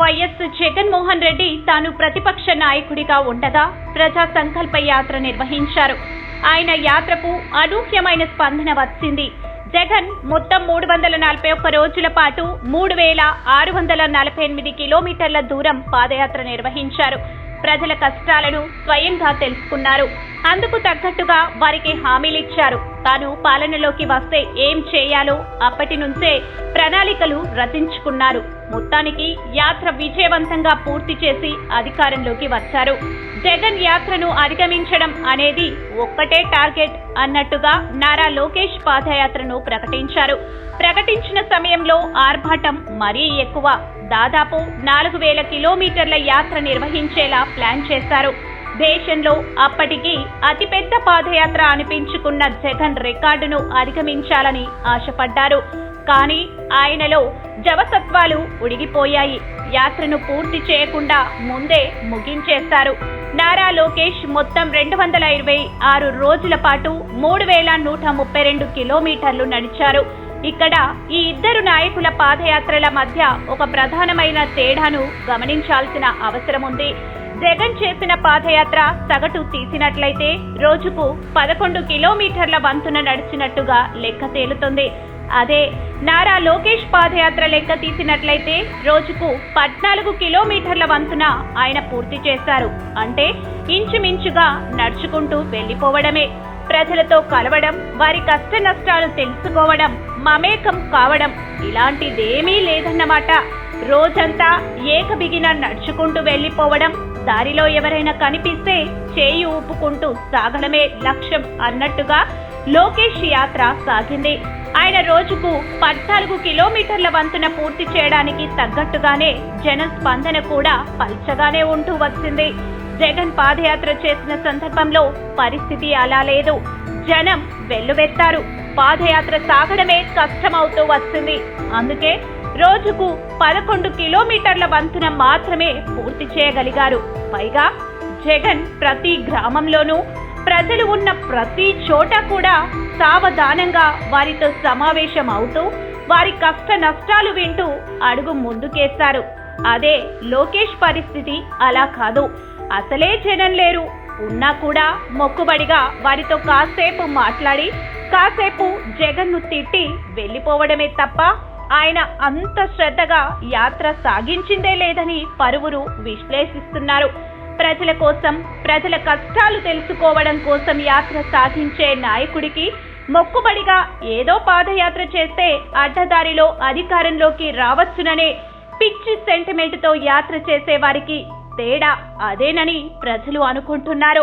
YS Jaganmohan Reddy తాను ప్రతిపక్ష నాయకుడిగా ఉండగా ప్రజా సంకల్ప యాత్ర నిర్వహించారు. ఆయన యాత్రకు అనూహ్యమైన స్పందన వచ్చింది. జగన్ మొత్తం మూడు వందల నలభై ఒక్క రోజుల పాటు మూడు వేల ఆరు వందల నలభై ఎనిమిది కిలోమీటర్ల దూరం పాదయాత్ర నిర్వహించారు. ప్రజల కష్టాలను స్వయంగా తెలుసుకున్నారు. అందుకు తగ్గట్టుగా వారికి హామీలిచ్చారు. తాను పాలనలోకి వస్తే ఏం చేయాలో అప్పటి నుంచే ప్రణాళికలు రచించుకున్నారు. మొత్తానికి యాత్ర విజయవంతంగా పూర్తి చేసి అధికారంలోకి వచ్చారు. జగన్ యాత్రను అధిగమించడం అనేది ఒక్కటే టార్గెట్ అన్నట్టుగా నారా లోకేష్ పాదయాత్రను ప్రకటించారు. ప్రకటించిన సమయంలో ఆర్భాటం మరీ ఎక్కువ. దాదాపు నాలుగు వేల కిలోమీటర్ల యాత్ర నిర్వహించేలా ప్లాన్ చేశారు. దేశంలో అప్పటికి అతిపెద్ద పాదయాత్ర అనిపించుకున్న జగన్ రికార్డును అధిగమించాలని ఆశపడ్డారు. కానీ ఆయనలో జవసత్వాలు ఉడిగిపోయాయి. యాత్రను పూర్తి చేయకుండా ముందే ముగించేశారు. నారా లోకేష్ మొత్తం రెండు వందల ఇరవై ఆరు రోజుల పాటు మూడు వేల నూట ముప్పై రెండు కిలోమీటర్లు నడిచారు. ఇక్కడ ఈ ఇద్దరు నాయకుల పాదయాత్రల మధ్య ఒక ప్రధానమైన తేడాను గమనించాల్సిన అవసరం ఉంది. జగన్ చేసిన పాదయాత్ర సగటు తీసినట్లయితే రోజుకు పదకొండు కిలోమీటర్ల వంతున నడిచినట్టుగా లెక్క తేలుతుంది. అదే నారా లోకేష్ పాదయాత్ర లెక్క తీసినట్లయితే రోజుకు పద్నాలుగు కిలోమీటర్ల వంతున ఆయన పూర్తి చేశారు. అంటే ఇంచుమించుగా నడుచుకుంటూ వెళ్ళిపోవడమే ప్రజలతో కలవడం వారి కష్ట నష్టాలు తెలుసుకోవడం మమేకం కావడం ఇలాంటిదేమీ లేదన్నమాట. రోజంతా ఏకబిగిన నడుచుకుంటూ వెళ్ళిపోవడం దారిలో ఎవరైనా కనిపిస్తే చేయి ఊపుకుంటూ సాగడమే లక్ష్యం అన్నట్టుగా లోకేష్ యాత్ర సాగింది. ఆయన రోజుకు పద్నాలుగు కిలోమీటర్ల వంతున పూర్తి చేయడానికి తగ్గట్టుగానే జన స్పందన కూడా పల్చగానే ఉంటూ వచ్చింది. జగన్ పాదయాత్ర చేసిన సందర్భంలో పరిస్థితి అలా లేదు. జనం వెల్లువెత్తారు. పాదయాత్ర సాగడమే కష్టమవుతూ వస్తుంది. అందుకే రోజుకు పదకొండు కిలోమీటర్ల వంతున మాత్రమే పూర్తి చేయగలిగారు. పైగా జగన్ ప్రతి గ్రామంలోనూ ప్రజలు ఉన్న ప్రతి చోట కూడా సావధానంగా వారితో సమావేశం అవుతూ వారి కష్ట నష్టాలు వింటూ అడుగు ముందుకేశారు. అదే లోకేష్ పరిస్థితి అలా కాదు. అసలే జనం లేరు. ఉన్నా కూడా మొక్కుబడిగా వారితో కాసేపు మాట్లాడి కాసేపు జగన్ను తిట్టి వెళ్ళిపోవడమే తప్ప ఆయన అంత శ్రద్ధగా యాత్ర సాగించిందే లేదని పలువురు విశ్లేషిస్తున్నారు. ప్రజల కోసం ప్రజల కష్టాలు తెలుసుకోవడం కోసం యాత్ర సాగించే నాయకుడికి మొక్కుబడిగా ఏదో పాదయాత్ర చేస్తే అడ్డదారిలో అధికారంలోకి రావచ్చుననే పిచ్చి సెంటిమెంట్తో యాత్ర చేసే వారికి తేడా అదేనని ప్రజలు అనుకుంటున్నారు.